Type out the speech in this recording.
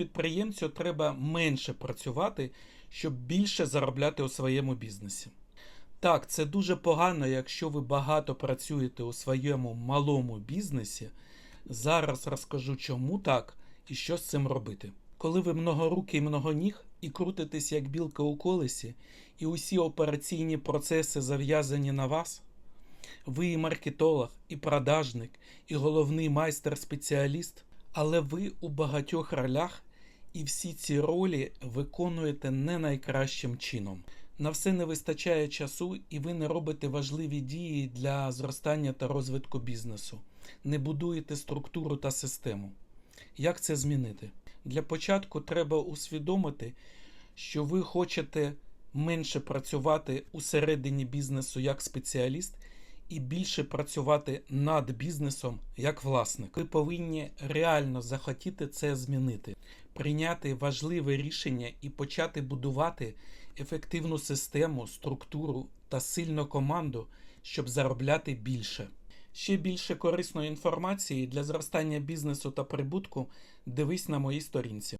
підприємцю треба менше працювати, щоб більше заробляти у своєму бізнесі. Так, це дуже погано, якщо ви багато працюєте у своєму малому бізнесі. Зараз розкажу, чому так і що з цим робити. Коли ви многорукий і многоніг і крутитесь як білка у колесі, і усі операційні процеси зав'язані на вас, ви і маркетолог, і продажник, і головний майстер-спеціаліст, але ви у багатьох ролях, і всі ці ролі виконуєте не найкращим чином. На все не вистачає часу, і ви не робите важливі дії для зростання та розвитку бізнесу, не будуєте структуру та систему. Як це змінити? Для початку треба усвідомити, що ви хочете менше працювати у середині бізнесу як спеціаліст і більше працювати над бізнесом як власник. Ви повинні реально захотіти це змінити, прийняти важливе рішення і почати будувати ефективну систему, структуру та сильну команду, щоб заробляти більше. Ще більше корисної інформації для зростання бізнесу та прибутку дивись на моїй сторінці.